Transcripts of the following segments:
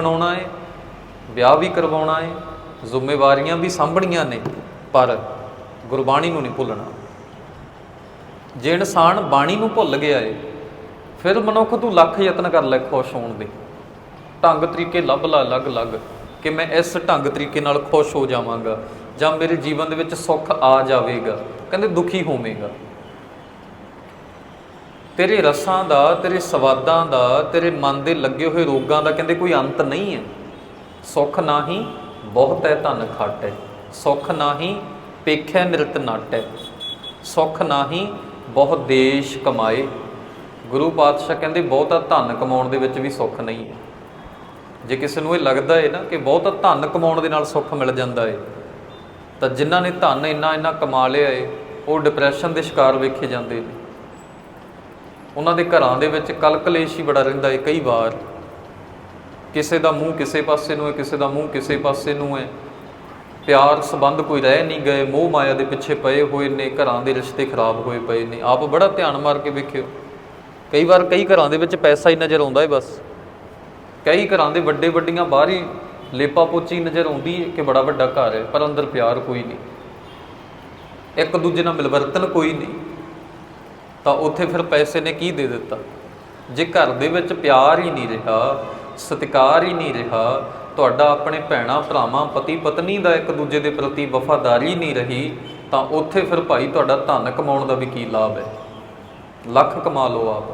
ਬਣਾਉਣਾ ਹੈ ਵਿਆਹ ਵੀ ਕਰਵਾਉਣਾ ਹੈ ਜ਼ਿੰਮੇਵਾਰੀਆਂ ਵੀ ਸਾਂਭਣੀਆਂ ਨੇ, ਪਰ ਗੁਰਬਾਣੀ ਨੂੰ ਨਹੀਂ ਭੁੱਲਣਾ। ਜੇ ਇਨਸਾਨ ਬਾਣੀ ਨੂੰ ਭੁੱਲ ਗਿਆ ਏ, ਫਿਰ ਮਨੁੱਖ ਤੂੰ ਲੱਖ ਯਤਨ ਕਰ ਲੈ ਖੁਸ਼ ਹੋਣ ਦੇ। ਢੰਗ ਤਰੀਕੇ ਲੱਭ ਲਾ ਅਲੱਗ-ਅਲੱਗ ਕਿ ਮੈਂ ਇਸ ਢੰਗ ਤਰੀਕੇ ਨਾਲ ਖੁਸ਼ ਹੋ ਜਾਵਾਂਗਾ, ਜਾਂ ਮੇਰੇ ਜੀਵਨ ਦੇ ਵਿੱਚ ਸੁੱਖ ਆ ਜਾਵੇਗਾ, ਕਹਿੰਦੇ ਦੁਖੀ ਹੋਵੇਂਗਾ। ਤੇਰੇ ਰਸਾਂ ਦਾ, ਤੇਰੇ ਸਵਾਦਾਂ ਦਾ, ਤੇਰੇ ਮਨ ਦੇ ਲੱਗੇ ਹੋਏ ਰੋਗਾਂ ਦਾ ਕਹਿੰਦੇ ਕੋਈ ਅੰਤ ਨਹੀਂ ਹੈ। ਸੁੱਖ ਨਾਹੀ ਬਹੁਤ ਹੈ ਧਨ ਖਾਟੈ ਸੁੱਖ ਨਾਹੀ ਪੇਖੈ ਨਿਰਤ ਨਾਟੈ ਸੁੱਖ ਨਾਹੀ ਬਹੁਤ ਦੇਸ਼ ਕਮਾਏ। ਗੁਰੂ ਪਾਤਸ਼ਾਹ ਕਹਿੰਦੇ ਬਹੁਤਾ ਧਨ ਕਮਾਉਣ ਦੇ ਵਿੱਚ ਵੀ ਸੁੱਖ ਨਹੀਂ ਹੈ। ਜੇ ਕਿਸੇ ਨੂੰ ਇਹ ਲੱਗਦਾ ਹੈ ਨਾ ਕਿ ਬਹੁਤਾ ਧਨ ਕਮਾਉਣ ਦੇ ਨਾਲ ਸੁੱਖ ਮਿਲ ਜਾਂਦਾ ਹੈ, ਤਾਂ ਜਿਨ੍ਹਾਂ ਨੇ ਧਨ ਇੰਨਾ ਇੰਨਾ ਕਮਾ ਲਿਆ ਹੈ, ਉਹ ਡਿਪਰੈਸ਼ਨ ਦੇ ਸ਼ਿਕਾਰ ਵੇਖੇ ਜਾਂਦੇ ਨੇ। ਉਹਨਾਂ ਦੇ ਘਰਾਂ ਦੇ ਵਿੱਚ ਕਲਕਲੇਸ਼ ਹੀ ਬੜਾ ਰਹਿੰਦਾ ਹੈ ਕਈ ਵਾਰ। ਕਿਸੇ ਦਾ ਮੂੰਹ ਕਿਸੇ ਪਾਸੇ ਨੂੰ ਹੈ ਕਿਸੇ ਦਾ ਮੂੰਹ ਕਿਸੇ ਪਾਸੇ ਨੂੰ ਹੈ ਪਿਆਰ ਸੰਬੰਧ ਕੋਈ ਰਹਿ ਨਹੀਂ ਗਏ, ਮੋਹ ਮਾਇਆ ਦੇ ਪਿੱਛੇ ਪਏ ਹੋਏ ਨੇ, ਘਰਾਂ ਦੇ ਰਿਸ਼ਤੇ ਖਰਾਬ ਹੋਏ ਪਏ ਨੇ। ਆਪ ਬੜਾ ਧਿਆਨ ਮਾਰ ਕੇ ਵੇਖਿਓ। ਕਈ ਵਾਰ ਕਈ ਘਰਾਂ ਦੇ ਵਿੱਚ ਪੈਸਾ ਹੀ ਨਜ਼ਰ ਆਉਂਦਾ ਹੈ ਬਸ। ਕਈ ਘਰਾਂ ਦੇ ਵੱਡੇ ਵੱਡੀਆਂ ਬਾਹਰੀ ਲੇਪਾ ਪੋਚੀ ਨਜ਼ਰ ਆਉਂਦੀ ਹੈ ਕਿ ਬੜਾ ਵੱਡਾ ਘਰ ਹੈ ਪਰ ਅੰਦਰ ਪਿਆਰ ਕੋਈ ਨਹੀਂ। ਇੱਕ ਦੂਜੇ ਨਾਲ ਮਿਲਵਰਤਨ ਕੋਈ ਨਹੀਂ। ਤਾਂ ਉੱਥੇ ਫਿਰ ਪੈਸੇ ਨੇ ਕੀ ਦੇ ਦਿੱਤਾ? ਜੇ ਘਰ ਦੇ ਵਿੱਚ ਪਿਆਰ ਹੀ ਨਹੀਂ ਰਿਹਾ, ਸਤਿਕਾਰ ਹੀ ਨਹੀਂ ਰਿਹਾ, ਤੁਹਾਡਾ ਆਪਣੇ ਭੈਣਾ ਭਰਾਵਾਂ, ਪਤੀ ਪਤਨੀ ਦਾ ਇੱਕ ਦੂਜੇ ਦੇ ਪ੍ਰਤੀ ਵਫਾਦਾਰੀ ਨਹੀਂ ਰਹੀ, ਤਾਂ ਉੱਥੇ ਫਿਰ ਭਾਈ ਤੁਹਾਡਾ ਧਨ ਕਮਾਉਣ ਦਾ ਵੀ ਕੀ ਲਾਭ ਹੈ? ਲੱਖ ਕਮਾ ਲਓ ਆਪ।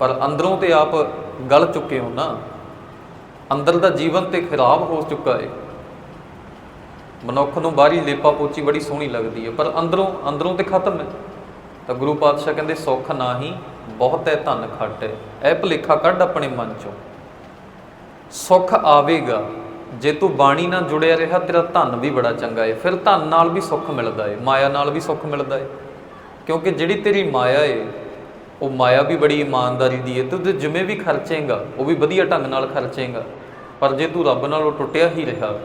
ਪਰ ਅੰਦਰੋਂ ਤੇ ਆਪ ਗਲ ਚੁੱਕੇ ਹੋ ਨਾ। ਅੰਦਰ ਦਾ ਜੀਵਨ ਤੇ ਖਰਾਬ ਹੋ ਚੁੱਕਾ ਹੈ ਮਨੁੱਖ ਨੂੰ ਬਾਹਰੀ ਲੇਪਾ ਪੋਚੀ ਬੜੀ ਸੋਹਣੀ ਲੱਗਦੀ ਹੈ, ਪਰ ਅੰਦਰੋਂ ਅੰਦਰੋਂ ਤੇ ਖਤਮ ਹੈ। ਤਾਂ ਗੁਰੂ ਪਾਤਸ਼ਾਹ ਕਹਿੰਦੇ, ਸੁੱਖ ਨਾਹੀ, ਬਹੁਤ ਹੈ ਧਨ ਖੱਟ। ਹੈ ਇਹ ਭੁਲੇਖਾ ਕੱਢ ਆਪਣੇ ਮਨ ਚੋਂ। ਸੁੱਖ ਆਵੇਗਾ। ਜੇ ਤੂੰ ਬਾਣੀ ਨਾਲ ਜੁੜਿਆ ਰਿਹਾ, ਤੇਰਾ ਧਨ ਵੀ ਬੜਾ ਚੰਗਾ ਏ। ਫਿਰ ਧਨ ਨਾਲ ਵੀ ਸੁੱਖ ਮਿਲਦਾ ਏ, ਮਾਇਆ ਨਾਲ ਵੀ ਸੁੱਖ ਮਿਲਦਾ ਹੈ ਕਿਉਂਕਿ ਜਿਹੜੀ ਤੇਰੀ ਮਾਇਆ ਏ, ਉਹ ਮਾਇਆ ਵੀ ਬੜੀ ਇਮਾਨਦਾਰੀ ਦੀ ਹੈ ਤੇ ਉਹਦੇ ਜਿਵੇਂ ਵੀ ਖਰਚੇਗਾ, ਉਹ ਵੀ ਵਧੀਆ ਢੰਗ ਨਾਲ ਖਰਚੇਗਾ। ਪਰ ਜੇ ਤੂੰ ਰੱਬ ਨਾਲੋਂ ਟੁੱਟਿਆ ਹੀ ਰਿਹਾ,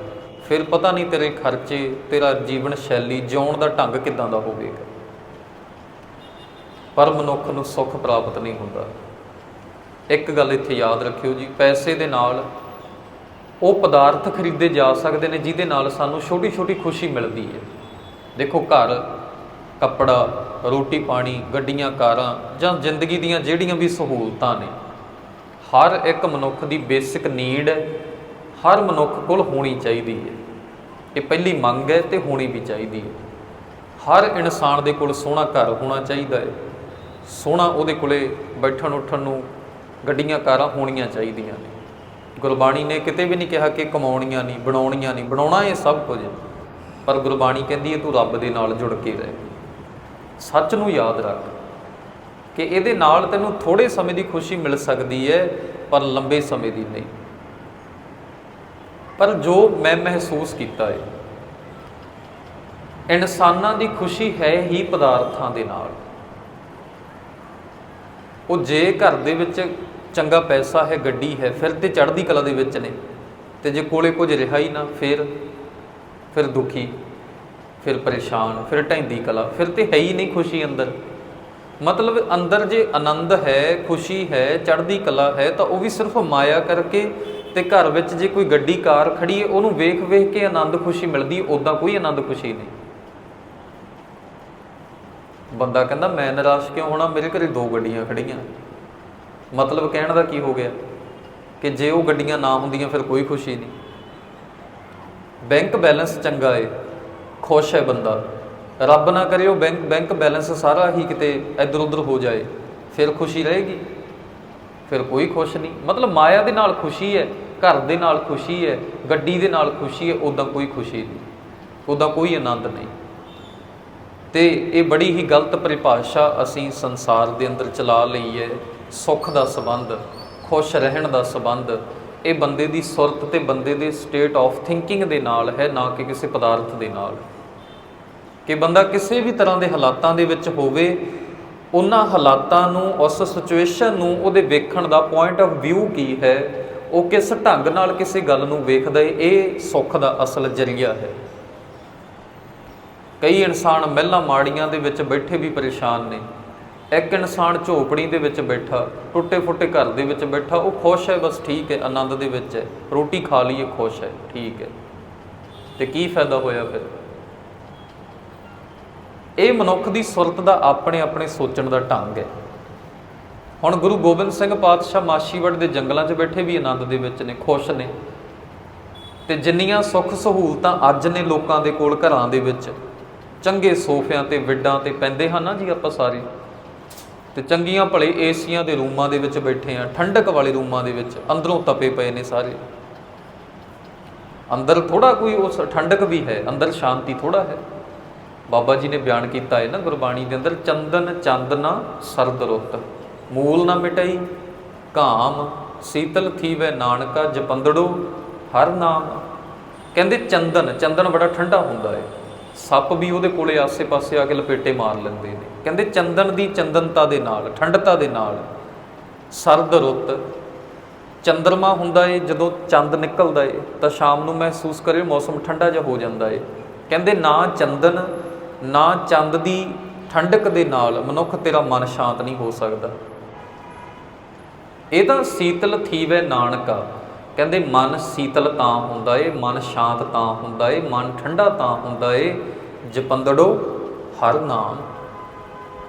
ਫਿਰ ਪਤਾ ਨਹੀਂ ਤੇਰੇ ਖਰਚੇ, ਤੇਰਾ ਜੀਵਨ ਸ਼ੈਲੀ, ਜਿਉਣ ਦਾ ਢੰਗ ਕਿਦਾਂ ਦਾ ਹੋਵੇਗਾ। ਪਰ ਮਨੁੱਖ ਨੂੰ ਸੁੱਖ ਪ੍ਰਾਪਤ ਨਹੀਂ ਹੁੰਦਾ। ਇੱਕ ਗੱਲ ਇੱਥੇ ਯਾਦ ਰੱਖਿਓ ਜੀ, ਪੈਸੇ ਦੇ ਨਾਲ ਉਹ ਪਦਾਰਥ ਖਰੀਦੇ ਜਾ ਸਕਦੇ ਨੇ, ਜਿਹਦੇ ਨਾਲ ਸਾਨੂੰ ਛੋਟੀ ਛੋਟੀ ਖੁਸ਼ੀ ਮਿਲਦੀ ਹੈ। ਦੇਖੋ ਘਰ, ਕੱਪੜਾ, ਰੋਟੀ ਪਾਣੀ, ਗੱਡੀਆਂ, ਕਾਰਾਂ ਜਾਂ ਜ਼ਿੰਦਗੀ ਦੀਆਂ ਜਿਹੜੀਆਂ ਵੀ ਸਹੂਲਤਾਂ ਨੇ, ਹਰ ਇੱਕ ਮਨੁੱਖ ਦੀ ਬੇਸਿਕ ਨੀਡ ਹੈ ਹਰ ਮਨੁੱਖ ਕੋਲ ਹੋਣੀ ਚਾਹੀਦੀ ਹੈ। ਇਹ ਪਹਿਲੀ ਮੰਗ ਹੈ ਤੇ ਹੋਣੀ ਵੀ ਚਾਹੀਦੀ ਹੈ। ਹਰ ਇਨਸਾਨ ਦੇ ਕੋਲ ਸੋਹਣਾ ਘਰ ਹੋਣਾ ਚਾਹੀਦਾ ਹੈ। ਸੋਹਣਾ ਉਹਦੇ ਕੋਲੇ ਬੈਠਣ ਉੱਠਣ ਨੂੰ ਗੱਡੀਆਂ ਕਾਰਾਂ ਹੋਣੀਆਂ ਚਾਹੀਦੀਆਂ ਨੇ। ਗੁਰਬਾਣੀ ਨੇ ਕਿਤੇ ਵੀ ਨਹੀਂ ਕਿਹਾ ਕਿ ਕਮਾਉਣੀਆਂ ਨਹੀਂ, ਬਣਾਉਣੀਆਂ ਨਹੀਂ, ਬਣਾਉਣਾ ਇਹ ਸਭ ਕੁਝ ਪਰ ਗੁਰਬਾਣੀ ਕਹਿੰਦੀ ਹੈ, ਤੂੰ ਰੱਬ ਦੇ ਨਾਲ ਜੁੜ ਕੇ ਰਹਿ। ਸੱਚ ਨੂੰ ਯਾਦ ਰੱਖ ਕਿ ਇਹਦੇ ਨਾਲ ਤੈਨੂੰ ਥੋੜੇ ਸਮੇਂ ਦੀ ਖੁਸ਼ੀ ਮਿਲ ਸਕਦੀ ਹੈ, ਪਰ ਲੰਬੇ ਸਮੇਂ ਦੀ ਨਹੀਂ। ਪਰ ਜੋ ਮੈਂ ਮਹਿਸੂਸ ਕੀਤਾ ਹੈ, ਇਨਸਾਨਾਂ ਦੀ ਖੁਸ਼ੀ ਹੈ ਹੀ ਪਦਾਰਥਾਂ ਦੇ ਨਾਲ। ਉਹ ਜੇ ਘਰ ਦੇ ਵਿੱਚ ਚੰਗਾ ਪੈਸਾ ਹੈ, ਗੱਡੀ ਹੈ, ਫਿਰ ਤੇ ਚੜ੍ਹਦੀ ਕਲਾ ਦੇ ਵਿੱਚ ਨੇ। ਤੇ ਜੇ ਕੋਲੇ ਕੁਝ ਰਿਹਾ ਹੀ ਨਾ, ਫਿਰ ਫਿਰ ਦੁਖੀ, ਫਿਰ ਪਰੇਸ਼ਾਨ, ਫਿਰ ਢੈਂਦੀ ਕਲਾ, ਫਿਰ ਤੇ ਹੈ ਹੀ ਨਹੀਂ ਖੁਸ਼ੀ ਅੰਦਰ। ਮਤਲਬ ਅੰਦਰ ਜੇ ਆਨੰਦ ਹੈ, ਖੁਸ਼ੀ ਹੈ, ਚੜ੍ਹਦੀ ਕਲਾ ਹੈ, ਤਾਂ ਉਹ ਵੀ ਸਿਰਫ ਮਾਇਆ ਕਰਕੇ ਤੇ ਘਰ ਵਿੱਚ ਜੇ ਕੋਈ ਗੱਡੀ, ਕਾਰ ਖੜੀ ਹੈ, ਉਹਨੂੰ ਵੇਖ ਵੇਖ ਕੇ ਆਨੰਦ ਖੁਸ਼ੀ ਮਿਲਦੀ ਹੈ ਉਦਾਂ ਕੋਈ ਆਨੰਦ ਖੁਸ਼ੀ ਨਹੀਂ। ਬੰਦਾ ਕਹਿੰਦਾ, ਮੈਂ ਨਿਰਾਸ਼ ਕਿਉਂ ਹੋਣਾ? ਮੇਰੇ ਘਰੇ ਦੋ ਗੱਡੀਆਂ ਖੜੀਆਂ। ਮਤਲਬ ਕਹਿਣ ਦਾ ਕੀ ਹੋ ਗਿਆ? ਕਿ ਜੇ ਉਹ ਗੱਡੀਆਂ ਨਾ ਹੁੰਦੀਆਂ, ਫਿਰ ਕੋਈ ਖੁਸ਼ੀ ਨਹੀਂ। ਬੈਂਕ ਬੈਲੈਂਸ ਚੰਗਾ ਏ, ਖੁਸ਼ ਹੈ ਬੰਦਾ। ਰੱਬ ਨਾ ਕਰੇ ਉਹ ਬੈਂਕ ਬੈਂਕ ਬੈਲੈਂਸ ਸਾਰਾ ਹੀ ਕਿਤੇ ਇੱਧਰ ਉੱਧਰ ਹੋ ਜਾਏ, ਫਿਰ ਖੁਸ਼ੀ ਰਹੇਗੀ। ਫਿਰ ਕੋਈ ਖੁਸ਼ ਨਹੀਂ। ਮਤਲਬ ਮਾਇਆ ਦੇ ਨਾਲ ਖੁਸ਼ੀ ਹੈ, ਘਰ ਦੇ ਨਾਲ ਖੁਸ਼ੀ ਹੈ, ਗੱਡੀ ਦੇ ਨਾਲ ਖੁਸ਼ੀ ਹੈ ਉਦਾਂ ਕੋਈ ਖੁਸ਼ੀ ਨਹੀਂ। ਉਦਾਂ ਕੋਈ ਆਨੰਦ ਨਹੀਂ। ਤੇ ਇਹ ਬੜੀ ਹੀ ਗਲਤ ਪਰਿਭਾਸ਼ਾ ਅਸੀਂ ਸੰਸਾਰ ਦੇ ਅੰਦਰ ਚਲਾ ਲਈ ਹੈ ਸੁੱਖ ਦਾ ਸਬੰਧ, ਖੁਸ਼ ਰਹਿਣ ਦਾ ਸਬੰਧ, ਇਹ ਬੰਦੇ ਦੀ ਸੁਰਤ ਤੇ ਬੰਦੇ ਦੇ ਸਟੇਟ ਆਫ ਥਿੰਕਿੰਗ ਦੇ ਨਾਲ ਹੈ, ਨਾ ਕਿ ਕਿਸੇ ਪਦਾਰਥ ਦੇ ਨਾਲ। ਕਿ ਬੰਦਾ ਕਿਸੇ ਵੀ ਤਰ੍ਹਾਂ ਦੇ ਹਾਲਾਤਾਂ ਦੇ ਵਿੱਚ ਹੋਵੇ, ਉਹਨਾਂ ਹਾਲਾਤਾਂ ਨੂੰ, ਉਸ ਸਿਚੁਏਸ਼ਨ ਨੂੰ, ਉਹਦੇ ਵੇਖਣ ਦਾ ਪੁਆਇੰਟ ਆਫ ਵਿਊ ਕੀ ਹੈ, ਉਹ ਕਿਸ ਢੰਗ ਨਾਲ ਕਿਸੇ ਗੱਲ ਨੂੰ ਵੇਖਦਾ ਹੈ, ਇਹ ਸੁੱਖ ਦਾ ਅਸਲ ਜਰੀਆ ਹੈ। ਕਈ ਇਨਸਾਨ ਮਹਿਲਾਂ ਮਾੜੀਆਂ ਦੇ ਵਿੱਚ ਬੈਠੇ ਵੀ ਪਰੇਸ਼ਾਨ ਨੇ। ਇੱਕ ਇਨਸਾਨ ਝੋਪੜੀ ਦੇ ਵਿੱਚ ਬੈਠਾ ਟੁੱਟੇ ਫੁੱਟੇ ਘਰ ਦੇ ਵਿੱਚ ਬੈਠਾ, ਉਹ ਖੁਸ਼ ਹੈ, ਬਸ ਠੀਕ ਹੈ, ਆਨੰਦ ਦੇ ਵਿੱਚ ਹੈ। ਰੋਟੀ ਖਾ ਲਈਏ, ਖੁਸ਼ ਹੈ, ਠੀਕ ਹੈ। ਤੇ ਕੀ ਫਾਇਦਾ ਹੋਇਆ ਫਿਰ? ਇਹ ਮਨੁੱਖ ਦੀ ਸੁਰਤ ਦਾ ਆਪਣੇ ਆਪਣੇ ਸੋਚਣ ਦਾ ਢੰਗ ਹੈ। ਹੁਣ ਗੁਰੂ ਗੋਬਿੰਦ ਸਿੰਘ ਪਾਤਸ਼ਾਹ ਮਾਸ਼ੀਵੜ ਦੇ ਜੰਗਲਾਂ 'ਚ ਬੈਠੇ ਵੀ ਆਨੰਦ ਦੇ ਵਿੱਚ ਨੇ, ਖੁਸ਼ ਨੇ। ਤੇ ਜਿੰਨੀਆਂ ਸੁੱਖ ਸਹੂਲਤਾਂ ਅੱਜ ਨੇ ਲੋਕਾਂ ਦੇ ਕੋਲ ਘਰਾਂ ਦੇ ਵਿੱਚ ਚੰਗੇ ਸੋਫਿਆਂ ਤੇ ਵਿੱਡਾਂ ਤੇ ਪੈਂਦੇ ਹਨ ਨਾ ਜੀ ਆਪਾਂ ਸਾਰੇ? ਤੇ ਚੰਗੀਆਂ ਭਲੇ ਏਸੀਆਂ ਦੇ ਰੂਮਾਂ ਦੇ ਵਿੱਚ ਬੈਠੇ ਆ, ਠੰਡਕ ਵਾਲੇ ਰੂਮਾਂ ਦੇ ਵਿੱਚ ਅੰਦਰੋਂ ਤਪੇ ਪਏ ਨੇ ਸਾਰੇ। ਅੰਦਰ ਥੋੜਾ ਕੋਈ ਉਸ ਠੰਡਕ ਵੀ ਹੈ, ਅੰਦਰ ਸ਼ਾਂਤੀ ਥੋੜਾ ਹੈ। ਬਾਬਾ ਜੀ ਨੇ ਬਿਆਨ ਕੀਤਾ ਹੈ ਨਾ ਗੁਰਬਾਣੀ ਦੇ ਅੰਦਰ, ਚੰਦਨ ਚੰਦਨਾ ਸਰਦ ਰੁੱਤ, ਮੂਲ ਨਾ ਮਿਟਈ ਕਾਮ ਸੀਤਲ ਥੀਵੇ ਨਾਨਕਾ ਜਪੰਦੜੋ ਹਰ ਨਾਮ। ਕਹਿੰਦੇ ਚੰਦਨ ਚੰਦਨ ਬੜਾ ਠੰਡਾ ਹੁੰਦਾ ਹੈ। ਸੱਪ ਵੀ ਉਹਦੇ ਕੋਲੇ ਆਸੇ-ਪਾਸੇ ਆ ਕੇ ਲਪੇਟੇ ਮਾਰ ਲੈਂਦੇ ਨੇ। ਕਹਿੰਦੇ ਚੰਦਨ ਦੀ ਚੰਦਨਤਾ ਦੇ ਨਾਲ, ਠੰਡਤਾ ਦੇ ਨਾਲ ਸਰਦ ਰੁੱਤ, ਚੰਦਰਮਾ ਹੁੰਦਾ ਏ, ਜਦੋਂ ਚੰਦ ਨਿਕਲਦਾ ਏ, ਤਾਂ ਸ਼ਾਮ ਨੂੰ ਮਹਿਸੂਸ ਕਰੇ ਮੌਸਮ ਠੰਡਾ ਜਿਹਾ ਹੋ ਜਾਂਦਾ ਏ। ਕਹਿੰਦੇ ਨਾ ਚੰਦਨ, ਨਾ ਚੰਦ ਦੀ ਠੰਡਕ ਦੇ ਨਾਲ ਮਨੁੱਖ ਤੇਰਾ ਮਨ ਸ਼ਾਂਤ ਨਹੀਂ ਹੋ ਸਕਦਾ। ਇਹ ਤਾਂ ਸੀਤਲ ਥੀਵੇ ਨਾਨਕਾ। ਕਹਿੰਦੇ ਮਨ ਸੀਤਲ ਤਾਂ ਹੁੰਦਾ ਏ, ਮਨ ਸ਼ਾਂਤ ਤਾਂ ਹੁੰਦਾ ਏ, ਮਨ ਠੰਡਾ ਤਾਂ ਹੁੰਦਾ ਏ, ਜਪੰਦੜੋ ਹਰ ਨਾਮ।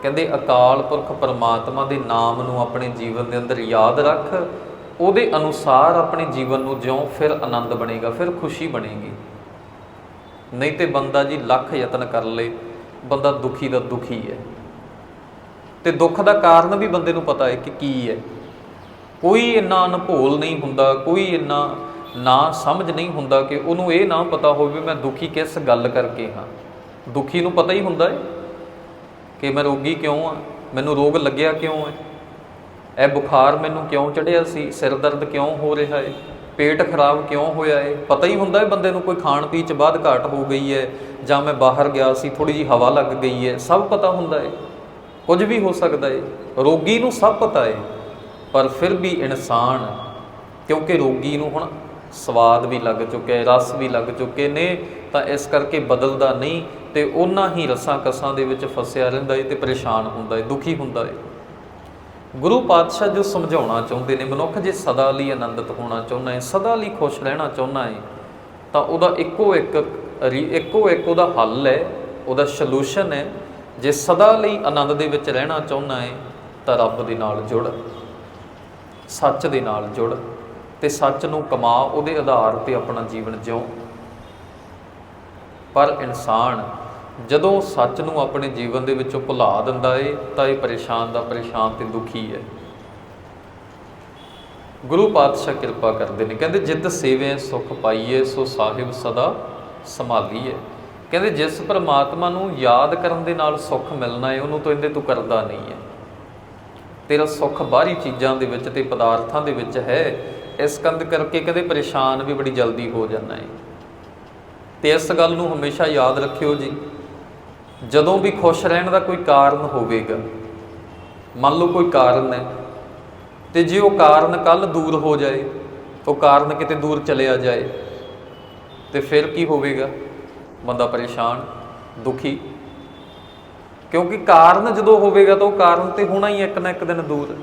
ਕਹਿੰਦੇ ਅਕਾਲ ਪੁਰਖ ਪਰਮਾਤਮਾ ਦੇ ਨਾਮ ਨੂੰ ਆਪਣੇ ਜੀਵਨ ਦੇ ਅੰਦਰ ਯਾਦ ਰੱਖ, ਉਹਦੇ ਅਨੁਸਾਰ ਆਪਣੇ ਜੀਵਨ ਨੂੰ ਜਿਉਂ ਫਿਰ ਆਨੰਦ ਬਣੇਗਾ, ਫਿਰ ਖੁਸ਼ੀ ਬਣੇਗੀ। ਨਹੀਂ ਤੇ ਬੰਦਾ ਜੀ ਲੱਖ ਯਤਨ ਕਰ ਲੇ, ਬੰਦਾ ਦੁਖੀ ਦਾ ਦੁਖੀ ਹੈ ਤੇ ਦੁੱਖ ਦਾ ਕਾਰਨ ਵੀ ਬੰਦੇ ਨੂੰ ਪਤਾ ਹੈ ਕਿ ਕੀ ਹੈ ਕੋਈ ਇੰਨਾ ਅਨਭੋਲ ਨਹੀਂ ਹੁੰਦਾ, ਕੋਈ ਇੰਨਾ ਨਾ ਸਮਝ ਨਹੀਂ ਹੁੰਦਾ ਕਿ ਉਹਨੂੰ ਇਹ ਨਾ ਪਤਾ ਹੋਵੇ ਮੈਂ ਦੁਖੀ ਕਿਸ ਗੱਲ ਕਰਕੇ ਹਾਂ। ਦੁਖੀ ਨੂੰ ਪਤਾ ਹੀ ਹੁੰਦਾ ਹੈ ਕਿ ਮੈਂ ਰੋਗੀ ਕਿਉਂ ਆ, ਮੈਨੂੰ ਰੋਗ ਲੱਗਿਆ ਕਿਉਂ ਹੈ ਇਹ ਬੁਖਾਰ ਮੈਨੂੰ ਕਿਉਂ ਚੜਿਆ ਸੀ? ਸਿਰ ਦਰਦ ਕਿਉਂ ਹੋ ਰਿਹਾ ਹੈ ਪੇਟ ਖਰਾਬ ਕਿਉਂ ਹੋਇਆ ਹੈ ਪਤਾ ਹੀ ਹੁੰਦਾ ਹੈ ਬੰਦੇ ਨੂੰ ਕੋਈ ਖਾਣ ਪੀਣ ਚ ਬਾਅਦ ਘਾਟ ਹੋ ਗਈ ਹੈ ਜਾਂ ਮੈਂ ਬਾਹਰ ਗਿਆ ਸੀ ਥੋੜੀ ਜੀ ਹਵਾ ਲੱਗ ਗਈ ਹੈ ਸਭ ਪਤਾ ਹੁੰਦਾ ਹੈ ਕੁਝ ਵੀ ਹੋ ਸਕਦਾ ਹੈ ਰੋਗੀ ਨੂੰ ਸਭ ਪਤਾ ਹੈ ਪਰ ਫਿਰ ਵੀ ਇਨਸਾਨ, ਕਿਉਂਕਿ ਰੋਗੀ ਨੂੰ ਹੁਣ ਸਵਾਦ ਵੀ ਲੱਗ ਚੁੱਕਿਆ, ਰਸ ਵੀ ਲੱਗ ਚੁੱਕੇ ਨੇ, ਤਾਂ ਇਸ ਕਰਕੇ ਬਦਲਦਾ ਨਹੀਂ ਤੇ ਉਹਨਾਂ ਹੀ ਰਸਾਂ ਕਸਾਂ ਦੇ ਵਿੱਚ ਫਸਿਆ ਰਹਿੰਦਾ ਏ ਤੇ ਪਰੇਸ਼ਾਨ ਹੁੰਦਾ ਏ, ਦੁਖੀ ਹੁੰਦਾ ਏ। ਗੁਰੂ ਪਾਤਸ਼ਾਹ ਜੋ ਸਮਝਾਉਣਾ ਚਾਹੁੰਦੇ ਨੇ, ਮਨੁੱਖ ਜੇ ਸਦਾ ਲਈ ਆਨੰਦਿਤ ਹੋਣਾ ਚਾਹੁੰਦਾ ਹੈ ਸਦਾ ਲਈ ਖੁਸ਼ ਰਹਿਣਾ ਚਾਹੁੰਦਾ ਏ, ਤਾਂ ਉਹਦਾ ਇੱਕੋ ਇੱਕ ਇੱਕੋ ਇੱਕ ਉਹਦਾ ਹੱਲ ਹੈ ਉਹਦਾ ਸੋਲੂਸ਼ਨ ਹੈ ਜੇ ਸਦਾ ਲਈ ਆਨੰਦ ਦੇ ਵਿੱਚ ਰਹਿਣਾ ਚਾਹੁੰਦਾ ਹੈ ਤਾਂ ਰੱਬ ਦੇ ਨਾਲ ਜੁੜ। ਸੱਚ ਦੇ ਨਾਲ ਜੁੜ ਤੇ ਸੱਚ ਨੂੰ ਕਮਾ ਉਹਦੇ ਆਧਾਰ ਤੇ ਆਪਣਾ ਜੀਵਨ ਜਿਉ। ਪਰ ਇਨਸਾਨ ਜਦੋਂ ਸੱਚ ਨੂੰ ਆਪਣੇ ਜੀਵਨ ਦੇ ਵਿੱਚੋਂ ਭੁਲਾ ਦਿੰਦਾ ਏ, ਤਾਂ ਇਹ ਪਰੇਸ਼ਾਨ ਦਾ ਪਰੇਸ਼ਾਨ ਤੇ ਦੁਖੀ ਹੈ ਗੁਰੂ ਪਾਤਸ਼ਾਹ ਕਿਰਪਾ ਕਰਦੇ ਨੇ। ਕਹਿੰਦੇ ਜਿਤ ਸੇਵੇ, ਸੁਖ ਪਾਈਏ ਸੋ ਸਾਹਿਬ ਸਦਾ ਸੰਭਾਲੀਏ ਕਹਿੰਦੇ, ਜਿਸ ਪਰਮਾਤਮਾ ਨੂੰ ਯਾਦ ਕਰਨ ਦੇ ਨਾਲ ਸੁੱਖ ਮਿਲਣਾ ਹੈ ਉਹਨੂੰ ਤਾਂ ਇਹਦੇ ਤੂੰ ਕਰਦਾ ਨਹੀਂ ਹੈ ਤੇਰਾ ਸੁੱਖ ਬਾਹਰੀ ਚੀਜ਼ਾਂ ਦੇ ਵਿੱਚ ਤੇ ਪਦਾਰਥਾਂ ਦੇ ਵਿੱਚ ਹੈ। ਇਸ ਕੰਦ ਕਰਕੇ ਕਦੇ ਪਰੇਸ਼ਾਨ ਵੀ ਬੜੀ ਜਲਦੀ ਹੋ ਜਾਂਦਾ ਹੈ ਤੇ ਇਸ ਗੱਲ ਨੂੰ ਹਮੇਸ਼ਾ ਯਾਦ ਰੱਖਿਓ ਜੀ, ਜਦੋਂ ਵੀ ਖੁਸ਼ ਰਹਿਣ ਦਾ ਕੋਈ ਕਾਰਨ ਹੋਵੇਗਾ, ਮੰਨ ਲਓ ਕੋਈ ਕਾਰਨ ਹੈ, ਤੇ ਜੇ ਉਹ ਕਾਰਨ ਕੱਲ ਦੂਰ ਹੋ ਜਾਏ, ਉਹ ਕਾਰਨ ਕਿਤੇ ਦੂਰ ਚਲਿਆ ਜਾਏ, ਤੇ ਫਿਰ ਕੀ ਹੋਵੇਗਾ? ਬੰਦਾ ਪਰੇਸ਼ਾਨ, ਦੁਖੀ ਕਿਉਂਕਿ ਕਾਰਨ ਜਦੋਂ ਹੋਵੇਗਾ ਤਾਂ ਉਹ ਕਾਰਨ ਤੇ ਹੋਣਾ ਹੀ ਇੱਕ ਨਾ ਇੱਕ ਦਿਨ ਦੂਰ।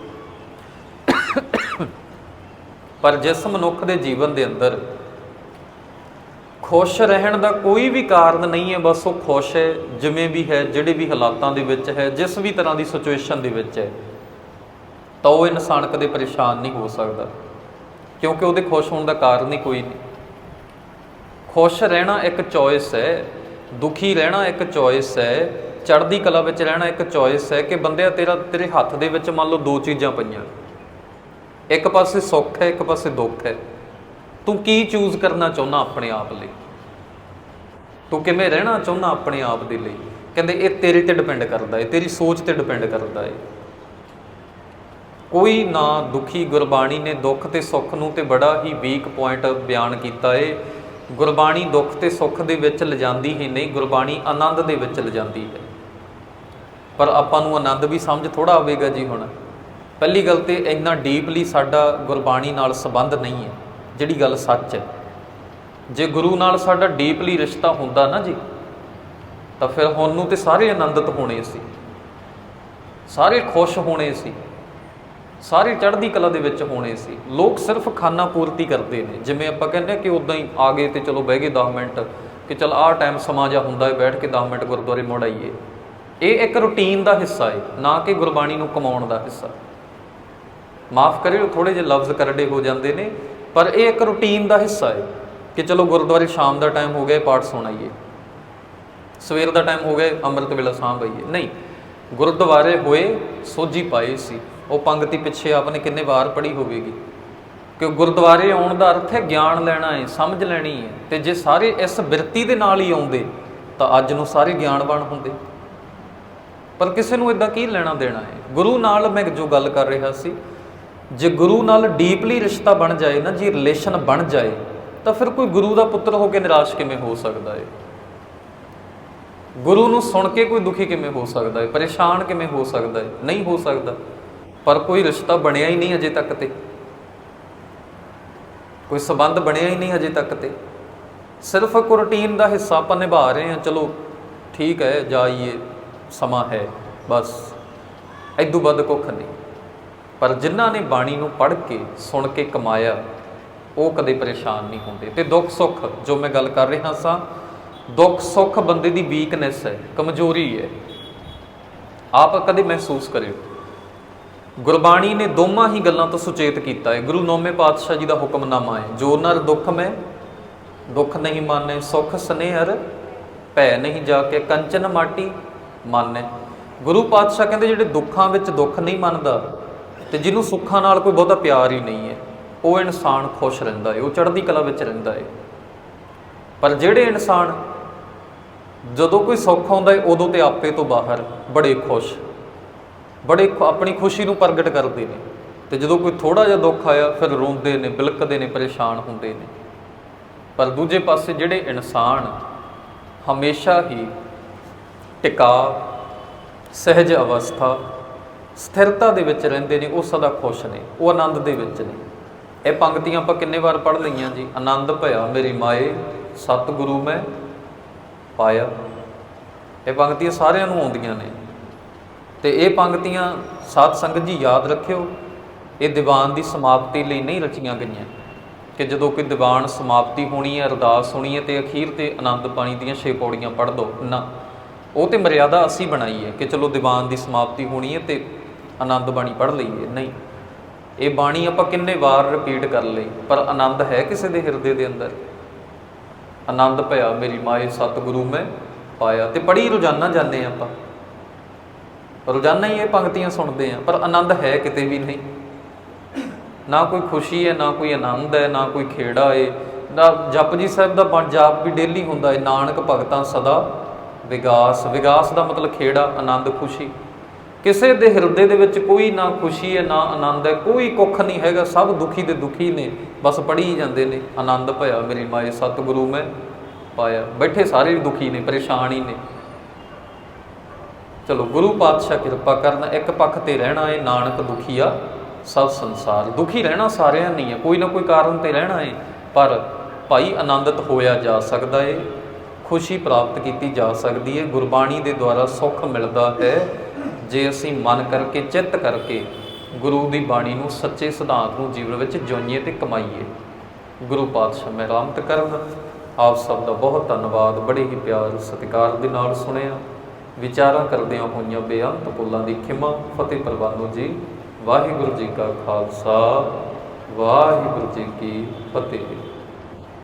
ਪਰ ਜਿਸ ਮਨੁੱਖ ਦੇ ਜੀਵਨ ਦੇ ਅੰਦਰ ਖੁਸ਼ ਰਹਿਣ ਦਾ ਕੋਈ ਵੀ ਕਾਰਨ ਨਹੀਂ ਹੈ, ਬਸ ਉਹ ਖੁਸ਼ ਹੈ, ਜਿਵੇਂ ਵੀ ਹੈ, ਜਿਹੜੇ ਵੀ ਹਾਲਾਤਾਂ ਦੇ ਵਿੱਚ ਹੈ, ਜਿਸ ਵੀ ਤਰ੍ਹਾਂ ਦੀ ਸਿਚੁਏਸ਼ਨ ਦੇ ਵਿੱਚ ਹੈ, ਤਾਂ ਉਹ ਇਨਸਾਨ ਕਦੇ ਪਰੇਸ਼ਾਨ ਨਹੀਂ ਹੋ ਸਕਦਾ। ਕਿਉਂਕਿ ਉਹਦੇ ਖੁਸ਼ ਹੋਣ ਦਾ ਕਾਰਨ ਹੀ ਕੋਈ ਨਹੀਂ। ਖੁਸ਼ ਰਹਿਣਾ ਇੱਕ ਚੋਇਸ ਹੈ, ਦੁਖੀ ਰਹਿਣਾ ਇੱਕ ਚੋਇਸ ਹੈ ਚੜ੍ਹਦੀ ਕਲਾ ਵਿੱਚ ਰਹਿਣਾ ਇੱਕ ਚੋਇਸ ਹੈ ਕਿ ਬੰਦਿਆ ਤੇਰਾ, ਤੇਰੇ ਹੱਥ ਦੇ ਵਿੱਚ ਮੰਨ ਲਓ ਦੋ ਚੀਜ਼ਾਂ ਪਈਆਂ। ਇੱਕ ਪਾਸੇ ਸੁੱਖ ਹੈ, ਇੱਕ ਪਾਸੇ ਦੁੱਖ ਹੈ। ਤੂੰ ਕੀ ਚੂਜ਼ ਕਰਨਾ ਚਾਹੁੰਦਾ ਆਪਣੇ ਆਪ ਲਈ? ਤੂੰ ਕਿਵੇਂ ਰਹਿਣਾ ਚਾਹੁੰਦਾ ਆਪਣੇ ਆਪ ਦੇ ਲਈ? ਕਹਿੰਦੇ ਇਹ ਤੇਰੇ ਤੇ ਡਿਪੈਂਡ ਕਰਦਾ ਹੈ ਤੇਰੀ ਸੋਚ ਤੇ ਡਿਪੈਂਡ ਕਰਦਾ ਹੈ ਕੋਈ ਨਾ ਦੁਖੀ ਗੁਰਬਾਣੀ ਨੇ ਦੁੱਖ ਤੇ ਸੁੱਖ ਨੂੰ ਤੇ ਬੜਾ ਹੀ ਵੀਕ ਪੁਆਇੰਟ ਬਿਆਨ ਕੀਤਾ ਏ। ਗੁਰਬਾਣੀ ਦੁੱਖ ਤੇ ਸੁੱਖ ਦੇ ਵਿੱਚ ਲਿਜਾਂਦੀ ਹੀ ਨਹੀਂ, ਗੁਰਬਾਣੀ ਆਨੰਦ ਦੇ ਵਿੱਚ ਲਿਜਾਂਦੀ ਹੈ। ਪਰ ਆਪਾਂ ਨੂੰ ਆਨੰਦ ਵੀ ਸਮਝ ਥੋੜਾ ਆਵੇਗਾ ਜੀ ਹੁਣ। ਪਹਿਲੀ ਗੱਲ ਤੇ ਇੰਨਾ ਡੀਪਲੀ ਸਾਡਾ ਗੁਰਬਾਣੀ ਨਾਲ ਸੰਬੰਧ ਨਹੀਂ ਹੈ, ਜਿਹੜੀ ਗੱਲ ਸੱਚ ਹੈ। ਜੇ ਗੁਰੂ ਨਾਲ ਸਾਡਾ ਡੀਪਲੀ ਰਿਸ਼ਤਾ ਹੁੰਦਾ ਨਾ ਜੀ, ਤਾਂ ਫਿਰ ਹੁਣ ਨੂੰ ਤੇ ਸਾਰੇ ਆਨੰਦਿਤ ਹੋਣੇ ਸੀ। ਸਾਰੇ ਖੁਸ਼ ਹੋਣੇ ਸੀ। ਸਾਰੇ ਚੜ੍ਹਦੀ ਕਲਾ ਦੇ ਵਿੱਚ ਹੋਣੇ ਸੀ। ਲੋਕ ਸਿਰਫ ਖਾਨਾ ਪੂਰਤੀ ਕਰਦੇ ਨੇ। ਜਿਵੇਂ ਆਪਾਂ ਕਹਿੰਦੇ ਹਾਂ ਕਿ ਉਦਾਂ ਹੀ ਆ ਗਏ ਤੇ ਚਲੋ ਬਹਿ ਗਏ 10 ਮਿੰਟ, ਕਿ ਚਲ ਆਹ ਟਾਈਮ ਸਮਾਂ ਜਿਹਾ ਹੁੰਦਾ ਹੈ, ਬੈਠ ਕੇ 10 ਮਿੰਟ ਗੁਰਦੁਆਰੇ ਮੁੜ ਆਈਏ। ਇਹ ਇੱਕ ਰੁਟੀਨ ਦਾ ਹਿੱਸਾ ਹੈ ਨਾ ਕਿ ਗੁਰਬਾਣੀ ਨੂੰ ਕਮਾਉਣ ਦਾ ਹਿੱਸਾ। ਮਾਫ ਕਰਿਓ ਥੋੜੇ ਜਿਹੇ ਲਫ਼ਜ਼ ਕਰੜੇ ਹੋ ਜਾਂਦੇ ਨੇ, ਪਰ ਇਹ ਇੱਕ ਰੁਟੀਨ ਦਾ ਹਿੱਸਾ ਹੈ ਕਿ ਚਲੋ ਗੁਰਦੁਆਰੇ ਸ਼ਾਮ ਦਾ ਟਾਈਮ ਹੋ ਗਿਆ ਪਾਠ ਸੁਣਾਈਏ। ਸਵੇਰ ਦਾ ਟਾਈਮ ਹੋ ਗਿਆ, ਅੰਮ੍ਰਿਤ ਵੇਲਾ ਸਾਂਭ ਆਈਏ। ਨਹੀਂ, ਗੁਰਦੁਆਰੇ ਹੋਏ ਸੋਝੀ ਪਾਈ ਸੀ। ਉਹ ਪੰਗਤੀ ਪਿੱਛੇ ਆਪਨੇ ਕਿੰਨੇ ਵਾਰ ਪੜ੍ਹੀ ਹੋਵੇਗੀ। ਕਿ ਗੁਰਦੁਆਰੇ ਆਉਣ ਦਾ ਅਰਥ ਹੈ ਗਿਆਨ ਲੈਣਾ ਹੈ ਸਮਝ ਲੈਣੀ ਹੈ ਤੇ ਜੇ ਸਾਰੇ ਇਸ ਬਿਰਤੀ ਦੇ ਨਾਲ ਹੀ ਆਉਂਦੇ, ਤਾਂ ਅੱਜ ਨੂੰ ਸਾਰੇ ਗਿਆਨਵਾਨ ਹੁੰਦੇ। ਪਰ ਕਿਸੇ ਨੂੰ ਇਦਾਂ ਕੀ ਲੈਣਾ ਦੇਣਾ ਹੈ? ਗੁਰੂ ਨਾਲ ਮੈਂ ਜੋ ਗੱਲ ਕਰ ਰਿਹਾ ਸੀ, ਜੇ ਗੁਰੂ ਨਾਲ ਡੀਪਲੀ ਰਿਸ਼ਤਾ ਬਣ ਜਾਏ ਨਾ, ਜੀ ਰਿਲੇਸ਼ਨ ਬਣ ਜਾਏ, ਤਾਂ ਫਿਰ ਕੋਈ ਗੁਰੂ ਦਾ ਪੁੱਤਰ ਹੋ ਕੇ ਨਿਰਾਸ਼ ਕਿਵੇਂ ਹੋ ਸਕਦਾ ਹੈ? ਗੁਰੂ ਨੂੰ ਸੁਣ ਕੇ ਕੋਈ ਦੁਖੀ ਕਿਵੇਂ ਹੋ ਸਕਦਾ ਹੈ? ਪਰੇਸ਼ਾਨ ਕਿਵੇਂ ਹੋ ਸਕਦਾ ਹੈ? ਨਹੀਂ ਹੋ ਸਕਦਾ। ਪਰ ਕੋਈ ਰਿਸ਼ਤਾ ਬਣਿਆ ਹੀ ਨਹੀਂ ਅਜੇ ਤੱਕ ਤੇ। ਕੋਈ ਸਬੰਧ ਬਣਿਆ ਹੀ ਨਹੀਂ ਅਜੇ ਤੱਕ ਤੇ। ਸਿਰਫ ਇੱਕ ਰੂਟੀਨ ਦਾ ਹਿੱਸਾ ਆਪਾਂ ਨਿਭਾ ਰਹੇ ਹਾਂ, ਚਲੋ, ਠੀਕ ਹੈ, ਜਾਈਏ। ਸਮਾਂ ਹੈ, ਬਸ ਐਦੂ ਵੱਧ ਕੁੱਖ ਨਹੀਂ। ਪਰ ਜਿਨ੍ਹਾਂ ਨੇ ਬਾਣੀ ਨੂੰ ਪੜ੍ਹ ਕੇ, ਸੁਣ ਕੇ ਕਮਾਇਆ, ਉਹ ਕਦੇ ਪਰੇਸ਼ਾਨ ਨਹੀਂ ਹੁੰਦੇ। ਤੇ ਦੁੱਖ ਸੁੱਖ, ਜੋ ਮੈਂ ਗੱਲ ਕਰ ਰਿਹਾ ਸਾਂ, ਦੁੱਖ ਸੁੱਖ ਬੰਦੇ ਦੀ ਵੀਕਨੈਸ ਹੈ, ਕਮਜ਼ੋਰੀ ਹੈ। ਆਪ ਕਦੇ ਮਹਿਸੂਸ ਕਰਿਓ। ਗੁਰਬਾਣੀ ਨੇ ਦੋਵਾਂ ਹੀ ਗੱਲਾਂ ਤੋਂ ਸੁਚੇਤ ਕੀਤਾ ਹੈ। ਗੁਰੂ ਨੌਵੇਂ ਪਾਤਸ਼ਾਹ ਜੀ ਦਾ ਹੁਕਮਨਾਮਾ ਹੈ, ਜੋ ਨਰ ਦੁੱਖ ਮੈਂ, ਦੁੱਖ ਨਹੀਂ ਮਾਨੇ, ਸੁਖ ਸਨੇਹਰ, ਭੈ ਨਹੀਂ ਜਾ ਕੇ ਕੰਚਨ ਮਾਟੀ ਮਾਨੇ ਗੁਰੂ ਪਾਤਸ਼ਾਹ ਕਹਿੰਦੇ ਜਿਹੜੇ ਦੁੱਖਾਂ ਵਿੱਚ ਦੁੱਖ ਨਹੀਂ ਮੰਨਦਾ ਤੇ ਜਿਹਨੂੰ ਸੁੱਖਾਂ ਨਾਲ ਕੋਈ ਬਹੁਤਾ ਪਿਆਰ ਹੀ ਨਹੀਂ ਹੈ, ਉਹ ਇਨਸਾਨ ਖੁਸ਼ ਰਹਿੰਦਾ ਹੈ ਉਹ ਚੜ੍ਹਦੀ ਕਲਾ ਵਿੱਚ ਰਹਿੰਦਾ ਹੈ ਪਰ ਜਿਹੜੇ ਇਨਸਾਨ ਜਦੋਂ ਕੋਈ ਸੁੱਖ ਆਉਂਦਾ ਹੈ ਉਦੋਂ ਤੇ ਆਪੇ ਤੋਂ ਬਾਹਰ ਬੜੇ ਖੁਸ਼, ਬੜੇ ਆਪਣੀ ਖੁਸ਼ੀ ਨੂੰ ਪ੍ਰਗਟ ਕਰਦੇ ਨੇ। ਤੇ ਜਦੋਂ ਕੋਈ ਥੋੜਾ ਜਿਹਾ ਦੁੱਖ ਆਇਆ, ਫਿਰ ਰੋਂਦੇ ਨੇ, ਬਿਲਕਦੇ ਨੇ, ਪਰੇਸ਼ਾਨ ਹੁੰਦੇ ਨੇ। ਪਰ ਦੂਜੇ ਪਾਸੇ ਜਿਹੜੇ ਇਨਸਾਨ ਹਮੇਸ਼ਾ ਹੀ ਟਿਕਾ, ਸਹਿਜ ਅਵਸਥਾ, ਸਥਿਰਤਾ ਦੇ ਵਿੱਚ ਰਹਿੰਦੇ ਨੇ, ਉਹ ਸਦਾ ਖੁਸ਼ ਨੇ, ਉਹ ਆਨੰਦ ਦੇ ਵਿੱਚ ਨੇ। ਇਹ ਪੰਕਤੀਆਂ ਆਪਾਂ ਕਿੰਨੇ ਵਾਰ ਪੜ੍ਹ ਲਈਆਂ ਜੀ? ਆਨੰਦ ਭਇਆ, ਮੇਰੀ ਮਾਏ, ਸਤਿਗੁਰੂ ਮੈਂ ਪਾਇਆ। ਇਹ ਪੰਕਤੀਆਂ ਸਾਰਿਆਂ ਨੂੰ ਆਉਂਦੀਆਂ ਨੇ। ਤੇ ਇਹ ਪੰਕਤੀਆਂ ਸਾਧ ਸੰਗਤ ਜੀ ਯਾਦ ਰੱਖਿਓ, ਇਹ ਦੀਵਾਨ ਦੀ ਸਮਾਪਤੀ ਲਈ ਨਹੀਂ ਰਚੀਆਂ ਗਈਆਂ। ਕਿ ਜਦੋਂ ਕੋਈ ਦੀਵਾਨ ਸਮਾਪਤੀ ਹੋਣੀ ਹੈ, ਅਰਦਾਸ ਹੋਣੀ ਹੈ, ਤੇ ਅਖੀਰ ਤੇ ਆਨੰਦ ਪਾਣੀ ਦੀਆਂ ਛੇ ਪੌੜੀਆਂ ਪੜ੍ਹ ਦੋ। ਨਾ। ਉਹ ਤੇ ਮਰਿਆਦਾ ਅਸੀਂ ਬਣਾਈ ਹੈ ਕਿ ਚਲੋ ਦੀਵਾਨ ਦੀ ਸਮਾਪਤੀ ਹੋਣੀ ਹੈ ਤੇ ਆਨੰਦ ਬਾਣੀ ਪੜ੍ਹ ਲਈਏ। ਨਹੀਂ। ਇਹ ਬਾਣੀ ਆਪਾਂ ਕਿੰਨੇ ਵਾਰ ਰਿਪੀਟ ਕਰ ਲਈ, ਪਰ ਆਨੰਦ ਹੈ ਕਿਸੇ ਦੇ ਹਿਰਦੇ ਦੇ ਅੰਦਰ? ਆਨੰਦ ਭਇਆ ਮੇਰੀ ਮਾਏ ਸਤਿਗੁਰੂ ਮੈਂ ਪਾਇਆ। ਤੇ ਪੜ੍ਹੀ ਰੋਜ਼ਾਨਾ ਜਾਂਦੇ ਹਾਂ ਆਪਾਂ। ਰੋਜ਼ਾਨਾ ਹੀ ਇਹ ਪੰਕਤੀਆਂ ਸੁਣਦੇ ਆ ਪਰ ਆਨੰਦ ਹੈ ਕਿਤੇ ਵੀ ਨਹੀਂ। ਨਾ ਕੋਈ ਖੁਸ਼ੀ ਹੈ, ਨਾ ਕੋਈ ਆਨੰਦ ਹੈ, ਨਾ ਕੋਈ ਖੇੜਾ ਹੈ। ਨਾ ਜਪਜੀ ਸਾਹਿਬ ਦਾ ਜਾਪ ਵੀ ਡੇਲੀ ਹੁੰਦਾ ਹੈ, ਨਾਨਕ ਭਗਤਾਂ ਸਦਾ ਵਿਗਾਸ ਵਿਗਾਸ ਦਾ ਮਤਲਬ ਖੇੜਾ ਆਨੰਦ, ਖੁਸ਼ੀ। ਕਿਸੇ ਦੇ ਹਿਰਦੇ ਦੇ ਵਿੱਚ ਕੋਈ ਨਾ ਖੁਸ਼ੀ ਹੈ, ਨਾ ਆਨੰਦ ਹੈ, ਕੋਈ ਕੁੱਖ ਨਹੀਂ ਹੈਗਾ, ਸਭ ਦੁਖੀ ਦੇ ਦੁਖੀ ਨੇ, ਬਸ ਪੜੀ ਹੀ ਜਾਂਦੇ ਨੇ, ਆਨੰਦ ਭਇਆ, ਮੇਰੀ ਮਾਏ ਸਤਿਗੁਰੂ ਮੈਂ ਪਾਇਆ। ਬੈਠੇ ਸਾਰੇ ਦੁਖੀ ਨੇ, ਪਰੇਸ਼ਾਨ ਹੀ ਨੇ। ਚਲੋ, ਗੁਰੂ ਪਾਤਸ਼ਾਹ ਕਿਰਪਾ ਕਰਨਾ, ਇੱਕ ਪੱਖ ਤੇ ਰਹਿਣਾ ਏ, ਨਾਨਕ ਦੁਖੀਆ ਸਭ ਸੰਸਾਰ ਦੁਖੀ ਰਹਿਣਾ ਸਾਰਿਆਂ ਨਹੀਂ ਹੈ ਕੋਈ ਨਾ ਕੋਈ ਕਾਰਨ ਤੇ ਰਹਿਣਾ ਏ, ਪਰ ਭਾਈ ਆਨੰਦਿਤ ਹੋਇਆ ਜਾ ਸਕਦਾ ਏ। ਖੁਸ਼ੀ ਪ੍ਰਾਪਤ ਕੀਤੀ ਜਾ ਸਕਦੀ ਹੈ। ਗੁਰਬਾਣੀ ਦੇ ਦੁਆਰਾ ਸੁੱਖ ਮਿਲਦਾ ਹੈ। ਜੇ ਅਸੀਂ ਮਨ ਕਰਕੇ, ਚਿੱਤ ਕਰਕੇ ਗੁਰੂ ਦੀ ਬਾਣੀ ਨੂੰ ਸੱਚੇ ਸਿਧਾਂਤ ਨੂੰ ਜੀਵਨ ਵਿੱਚ ਜਿਉਈਏ ਤੇ ਕਮਾਈਏ। ਗੁਰੂ ਪਾਤਸ਼ਾਹ ਮਿਹਰਾਮਤ ਕਰਨ ਆਪ ਸਭ ਦਾ ਬਹੁਤ ਧੰਨਵਾਦ। ਬੜੇ ਹੀ ਪਿਆਰ ਸਤਿਕਾਰ ਦੇ ਨਾਲ ਸੁਣਿਆ। ਵਿਚਾਰਾਂ ਕਰਦਿਆਂ ਹੋਈਆਂ ਬੇਅੰਤ ਪੁੱਲਾਂ ਦੀ ਖਿਮਾ। ਫਤਿਹ ਪ੍ਰਵਾਨੋ ਜੀ, ਵਾਹਿਗੁਰੂ ਜੀ ਕਾ ਖਾਲਸਾ, ਵਾਹਿਗੁਰੂ ਜੀ ਕੀ ਫਤਿਹ।